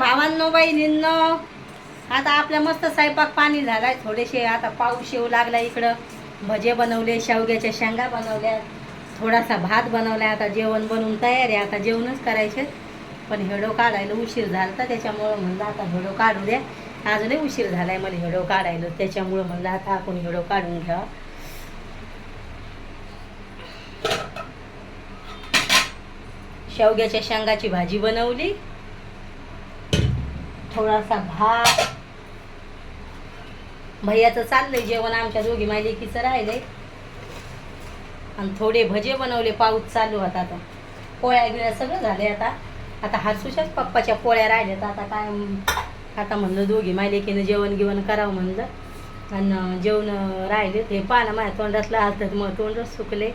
भावांनो बहिणींनो आता आपल्या मस्त स्वयंपाक पाणी झालाय. थोडेसे आता पाऊस येऊ लागला इकडं. भजे बनवले शेवग्याच्या शेंगा बनवल्या थोडासा भात बनवला. आता जेवण बनवून तयार आहे. आता जेवणच करायचे. पण हेडो काढायला उशीर झाला तर त्याच्यामुळं म्हणलं आता हेडो काढू द्या. अजूनही उशीर झालाय मला हेडो काढायला. त्याच्यामुळं म्हणलं आता आपण हेडो काढून घ्या शेवग्याच्या शेंगाची भाजी बनवली. थोडासा भात. भैयाचं चाललंय जेवण आमच्या दोघी मायलेकीचं राहिलंय. आणि थोडे भजे बनवले पाऊस चालू होता आता. पोळ्या गिळ्या सगळं झाले आता. आता हरसुशाच पप्पाच्या पोळ्या राहिल्यात. आता काय आता म्हणलं दोघी मायलेकीनं जेवण गिवण करावं म्हणलं. आणि जेवण राहिले ते पानं माझ्या तोंडातलं हातात मग तोंडच सुकले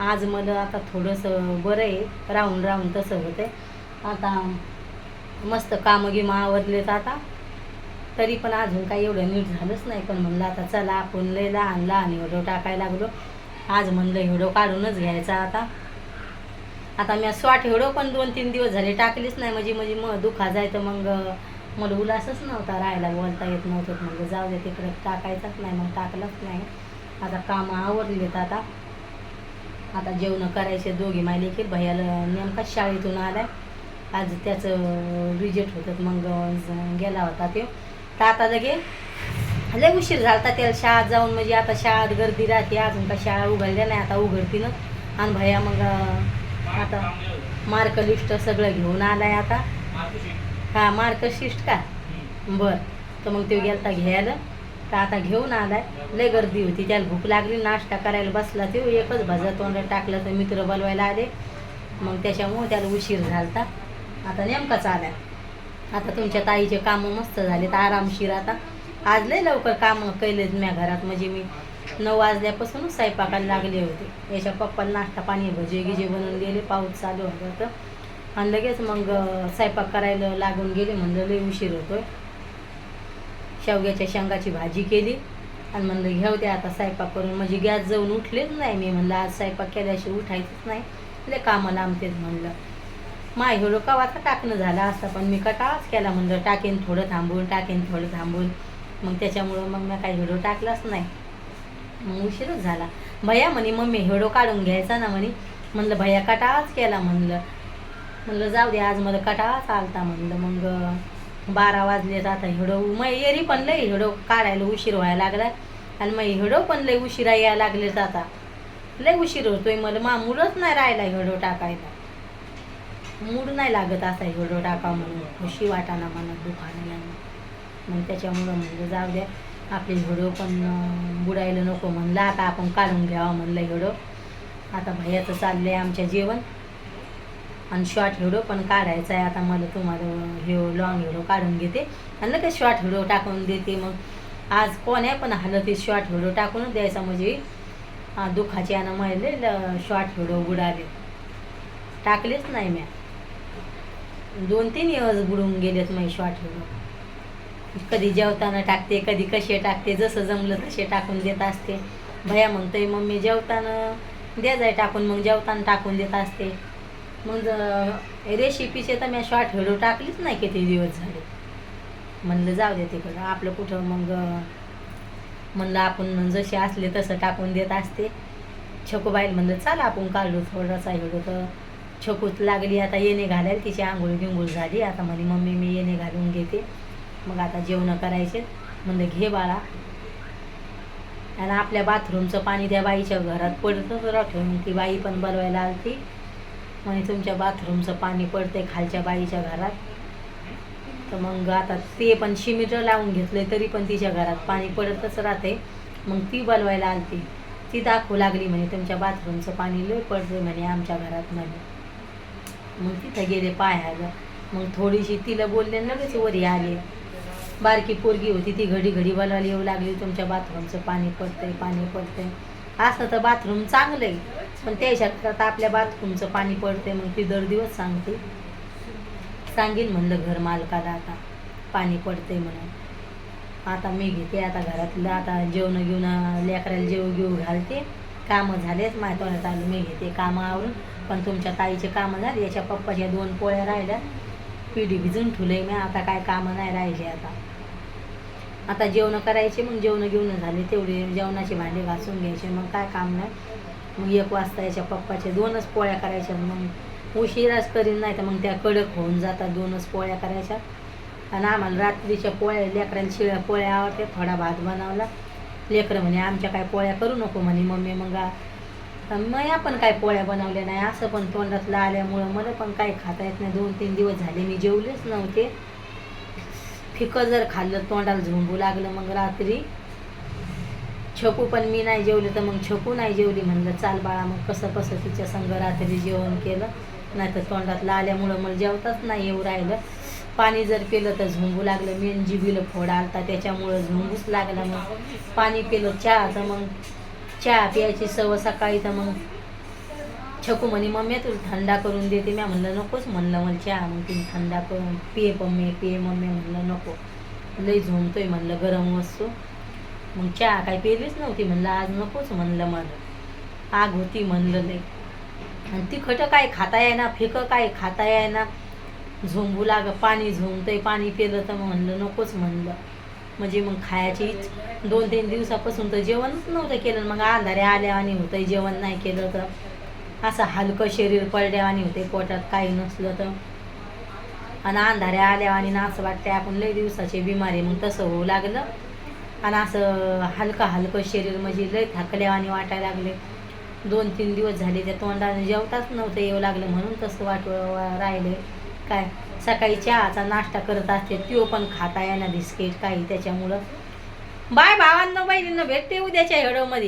आज मला आता थोडंसं बरं आहे. राहून राहून तसं होतं आता मस्त कामं गिमं आवरलेत आता. तरी पण अजून काही एवढं नीट झालंच नाही. पण म्हणलं आता चला आपण लय लहान लहान व्हिडिओ टाकायला लागलो. आज म्हणलं व्हिडिओ काढूनच घ्यायचा आता. आता मी स्वाट एवढं पण दोन तीन दिवस झाले टाकलीच नाही. म्हणजे म्हणजे मग दुखा जायचं मग मला उलासच नव्हता राहायला बोलता येत नव्हतं. मग जाऊ दे तिकडे टाकायचंच नाही मग टाकलंच नाही. आता कामं आवरलेत आता. आता जेवणं करायचे दोघी मायले की भैयाला नेमकाच शाळेतून आलाय. आज त्याचं रिजेक्ट होतं मग गेला होता तो तर आता लगे लय उशीर झाला त्याला शाळेत जाऊन. म्हणजे आता शाळेत गर्दी राहते अजून का शाळा उघडल्या नाही आता उघडतीनं आणि भैया मग आता मार्क लिस्ट सगळं घेऊन आलाय आता. हा मार्कशिस्ट का? बर. तर मग ते गेलता घ्यायला. तर आता घेऊन आलाय. लय गर्दी होती त्याला भूक लागली नाश्ता करायला बसला तो एकच भजा तोंडात टाकलं तर मित्र बोलवायला आले. मग त्याच्यामुळे त्याला उशीर झालता. आता नेमकाच आलाय आता तुमच्या ताईचे कामं मस्त झाले तर आरामशीर आता. आज लय लवकर कामं केलेत म्या घरात. म्हणजे मी नऊ वाजल्यापासूनच स्वयंपाकाला लागले होते. याच्या पप्पाला नाश्ता पाणी भजे गिजे बनवून गेले पाऊस चालू होता तर. आणि लगेच मग स्वयंपाक करायला लागून गेले म्हणलं लय उशीर होतोय. शेवग्याच्या शेंगाची भाजी केली. आणि म्हणलं घेऊ द्या आता स्वयंपाक करून. म्हणजे गॅस जाऊन उठलेच नाही मी. म्हणलं आज स्वयंपाक केल्याशिवाय उठायचंच नाही. लय कामं लांबतेच म्हणलं. माय हेळो कवाचा टाकणं झालं असतं पण मी कटाळाच केला. म्हणलं टाकेन थोडं थांबून टाकेन थोडं थांबून. मग त्याच्यामुळं मग मी काही व्हिडिओ टाकलाच नाही. मग उशीरच झाला. भैया म्हणे मम्मी व्हिडिओ काढून घ्यायचा ना म्हणे. म्हणलं भैया कटाळाच केला म्हणलं. म्हणलं जाऊ दे आज मला कटाळाच आलता म्हणलं. मग बारा वाजले आता हिडो मग एरी पण लय हिडो काढायला उशीर व्हायला लागला. आणि मग हिडो पण लय उशिरा यायला लागले आता. लय उशीर होतोय मला. मामूलच नाही राहिला हिडो टाकायला. मूड नाही लागत असा हिडो टाका म्हणून. खुशी वाटाना मला दुखाने लागलं मग त्याच्यामुळं म्हणलं जाऊ द्या. आपले हिडो पण बुडायला नको म्हणलं. आता आपण काढून घ्यावं म्हणलं हिडो आता भैयाचं आहे आमच्या जेवण. आणि शॉर्ट व्हिडिओ पण काढायचा आहे. आता मला तुम्हाला हे लॉंग व्हिडिओ काढून घेते. आणि लगेच शॉर्ट व्हिडिओ टाकून देते मग. आज कोण आहे पण हलं ते शॉर्ट व्हिडिओ टाकूनच द्यायचा म्हणजे. दुखाचे आणि मैले शॉर्ट व्हिडिओ बुडाले. टाकलेच नाही म्या. दोन तीन दिवस बुडून गेलेत महेश वाटलं. कधी जेवताना टाकते कधी कसे टाकते जसं जमलं तसे टाकून देत असते. भया म्हणतोय मम्मी जेवताना द्या जाय टाकून मग जेवताना टाकून देत असते. मग रेसिपीचे तर मी शॉर्ट व्हिडिओ टाकलीच नाही किती दिवस झाले. म्हणलं जाऊ दे तिकडं आपलं कुठं मग म्हणलं आपण जसे असले तसं टाकून देत असते. छकोबाईल म्हणलं चला आपण काढू थोडासा व्हिडिओ तर छकूत लागली आता येणे घालायला तिची आंघोळ बिंघोळ झाली. आता म्हणे मम्मी मी येणे घालून घेते. मग आता जेवणं करायचे. म्हणलं घे बाळा. आणि आपल्या बाथरूमचं पाणी त्या बाईच्या घरात पडतच राहतो. मग ती बाई पण बनवायला आलती. म्हणे तुमच्या बाथरूमचं पाणी पडते खालच्या बाईच्या घरात. तर मग आता ते पण शिमिटर लावून घेतलंय तरी पण तिच्या घरात पाणी पडतच राहते मग ती बनवायला आलती. ती दाखवू लागली म्हणे तुमच्या बाथरूमचं पाणी लय पडते म्हणे आमच्या घरात म्हणे. मग तिथं गेले पाहायला मग थोडीशी तिला बोलले लगेच वरी आले. बारकी पोरगी होती ती घडी घडी बोलायला येऊ लागली तुमच्या बाथरूमचं पाणी पडतंय पाणी पडतंय. असं तर बाथरूम चांगलं आहे पण त्याच्यात आपल्या बाथरूमचं पाणी पडतंय मग ती दर दिवस सांगते. सांगेन म्हणलं घर मालकाला आता पाणी पडतंय म्हणून. आता मी घेते आता घरातलं आता जेवण घेऊन लेकराला जेव घेऊ घालते. कामं झालेच माहिती आलं मी घेते कामं आवरून. पण तुमच्या ताईचे कामं झाली याच्या पप्पाच्या दोन पोळ्या राहिल्या. पिढी भिजून ठुले मी आता काय कामं नाही राहिले आता. आता जेवणं करायचे मग जेवणं घेऊन झाले तेवढे. जेवणाचे भांडे घासून घ्यायचे मग काय काम नाही. मग एक वाजता याच्या पप्पाचे दोनच पोळ्या करायच्या मग उशिराच करीन नाही तर मग त्या कडक होऊन जातात दोनच पोळ्या करायच्या. आणि आम्हाला रात्रीच्या पोळ्या लेकरांना शिळ्या पोळ्या आवडते थोडा भात बनवला. लेकरं म्हणे आमच्या काय पोळ्या करू नको म्हणे मम्मी मग आ- मग आपण काय पोळ्या बनवल्या नाही असं पण तोंडातलं आल्यामुळं मला पण काही खाता येत नाही. दोन तीन दिवस झाले मी जेवलेच नव्हते. फिकं जर खाल्लं तोंडाला झोंबू लागलं मग रात्री. छकू पण मी नाही जेवले तर मग छकू नाही जेवली म्हणलं चाल बाळा मग कसं कसं तिच्या संग रात्री जेवण केलं. नाही तर तोंडातलं आल्यामुळं मला जेवताच नाही येऊ राहिलं. पाणी जर पिलं तर झोंबू लागलं. मेन जिबीला फोड आलता त्याच्यामुळं झोंबूच लागला मग. पाणी पिलं चहा तर मग चहा प्यायची सव सकाळी तर मग छकू म्हणे मम्मी तुला थंडा करून देते. मी म्हणलं नकोच. म्हणलं मला चहा. मग तिने थंडा करून पिये मम्मी पिये मम्मी. म्हणलं नको. लई झोंबतोय म्हणलं गरम वस्तू. मग चहा काही पेलीच नव्हती. म्हणलं आज नकोच. म्हणलं मला आग होती. म्हणलं लई. आणि तिखट काय खाता येईना फिकं काय खाता येईना. झोंबू लाग पाणी झोंबतंय पाणी पिलं तर मग म्हणलं नकोच. म्हणलं. म्हणजे मग खायची दोन तीन दिवसापासून तर जेवणच नव्हतं केलं. मग आंधाऱ्या आल्या आणि होतं जेवण नाही केलं तर. असं हलकं शरीर पडल्यावानी होते पोटात काही नसलं तर. आणि अंधाऱ्या आल्यावानी ना असं वाटते आपण लई दिवसाचे बिमारी मग तसं होऊ लागलं. आणि असं हलकं हलकं शरीर म्हणजे लई आणि वाटायला लागले. दोन तीन दिवस झाले त्या तोंडाने जेवताच नव्हतं येऊ लागलं म्हणून तसं वाट राहिले काय? सकाळी चहाचा नाश्ता करत असते त्यो पण खाता येणार बिस्किट काही त्याच्यामुळं. बाय भावांना बहिणींना भेटते उद्याच्या हेडोमध्ये